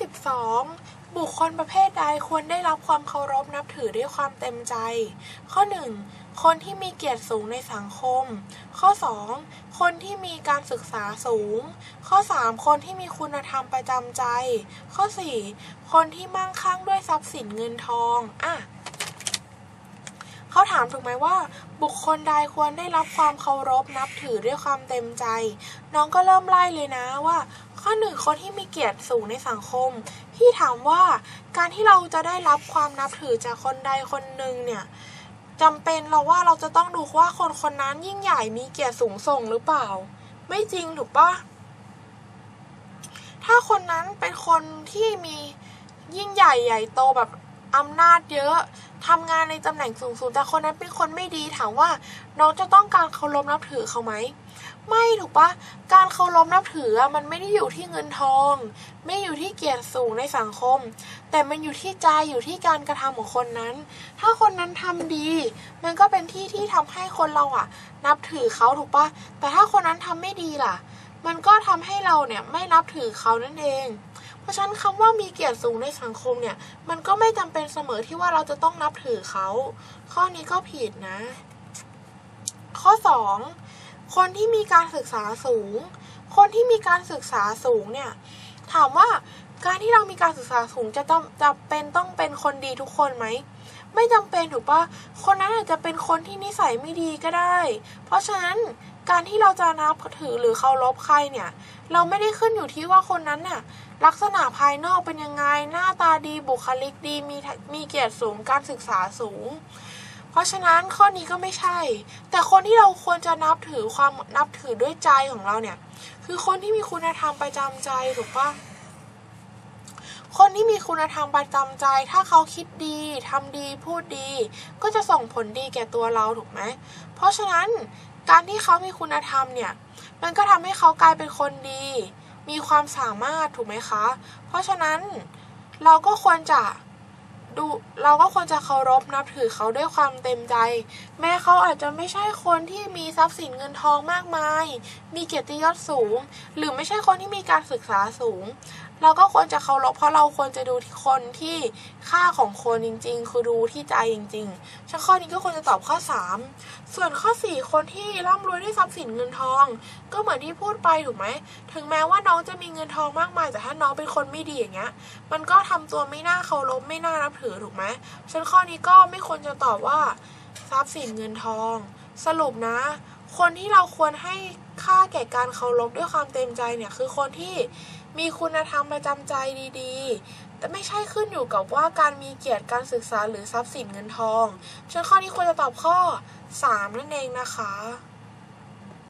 12บุคคลประเภทใดควรได้รับความเคารพนับถือด้วยความเต็มใจ ข้อ 1 คนที่มีเกียรติสูงในสังคม ข้อ 2 คนที่มีการศึกษาสูง ข้อ 3 คนที่มีคุณธรรมประจำใจ ข้อ 4 คนที่มั่งคั่งด้วยทรัพย์สินเงินทอง อะ เขาถามถูกไหมว่า บุคคลใดควรได้รับความเคารพนับถือด้วยความเต็มใจ น้องก็เริ่มไล่เลยนะว่า ข้อหนึ่งคนที่มีเกียรติสูงในสังคมพี่ถามว่าการที่เราจะได้รับความนับถือจากคนใดคนหนึ่งเนี่ยจำเป็นเราว่าเราจะต้องดูว่าคนคนนั้นยิ่งใหญ่มีเกียรติสูงส่งหรือเปล่า ไม่จริงถูกปะถ้าคนนั้นเป็นคนที่มียิ่งใหญ่ใหญ่โตแบบอำนาจเยอะ ทำงานในตำแหน่งสูงๆแต่คนนั้นเป็นคนไม่ดีถามว่า น้องจะต้องการเคารพนับถือเขาไหมไม่ถูกปะการเคารพนับถือมันไม่ได้อยู่ที่เงินทอง ไม่อยู่ที่เกียรติสูงในสังคม แต่มันอยู่ที่ใจอยู่ที่การกระทำของคนนั้น ถ้าคนนั้นทำดี มันก็เป็นที่ที่ทำให้คนเราอะนับถือเขาถูกปะแต่ถ้าคนนั้นทำไม่ดีล่ะ มันก็ทำให้เราเนี่ยไม่นับถือเขานั่นเอง ราะฉะนั้นคำว่ามีเกียรติสูงในสังคมเนี่ย มันก็ไม่จำเป็นเสมอที่ว่าเราจะต้องนับถือเขา ข้อนี้ก็ผิดนะ ข้อ 2 คนที่มีการศึกษาสูง คนที่มีการศึกษาสูงเนี่ย ถามว่าการที่เรามีการศึกษาสูงจะต้องจะเป็นต้องเป็นคนดีทุกคนไหมไม่จำเป็นถูกปะคนนั้นอาจจะเป็นคนที่นิสัยไม่ดีก็ได้ เพราะฉะนั้น การที่เราจะนับถือหรือเคารพใครเนี่ย เราไม่ได้ขึ้นอยู่ที่ว่าคนนั้นน่ะลักษณะภายนอกเป็นยังไง หน้าตาดีบุคลิกดีมีมีเกียรติสูงการศึกษาสูง เพราะฉะนั้นข้อนี้ก็ไม่ใช่ แต่คนที่เราควรจะนับถือความนับถือด้วยใจของเราเนี่ย คือคนที่มีคุณธรรมประจำใจถูกปะคนที่มีคุณธรรมประจำใจ ถ้าเขาคิดดีทำดีพูดดี ก็จะส่งผลดีแก่ตัวเราถูกไหมเพราะฉะนั้น การที่เขามีคุณธรรมเนี่ย มันก็ทำให้เขากลายเป็นคนดี มีความสามารถถูกไหมคะ เพราะฉะนั้นเราก็ควรจะดูเราก็ควรจะเคารพนับถือเขาด้วยความเต็มใจ แม้เขาอาจจะไม่ใช่คนที่มีทรัพย์สินเงินทองมากมาย มีเกียรติยศสูง หรือไม่ใช่คนที่มีการศึกษาสูง เราก็ควรจะเคารพเพราะเราควรจะดูที่คนที่ค่าของคนจริง ๆ คือดูที่ใจจริงๆฉันข้อนี้ก็ควรจะตอบข้อ 3 ส่วนข้อ 4 คนที่ร่ำรวยด้วยทรัพย์สินเงินทอง ก็เหมือนที่พูดไปถูกไหมถึงแม้ว่าน้องจะมีเงินทองมากมาย แต่ถ้าน้องเป็นคนไม่ดีอย่างเงี้ย มันก็ทำตัวไม่น่าเคารพไม่น่านับถือถูกไหมฉันข้อนี้ก็ไม่ควรจะตอบว่าทรัพย์สินเงินทอง สรุปนะ คนที่เราควรให้ค่าแก่การเคารพด้วยความเต็มใจเนี่ยคือคนที่ มีคุณธรรมประจำใจดีๆ แต่ไม่ใช่ขึ้นอยู่กับว่าการมีเกียรติการศึกษาหรือทรัพย์สินเงินทองฉันข้อนี้ควรจะตอบข้อ 3 นั่นเองนะคะ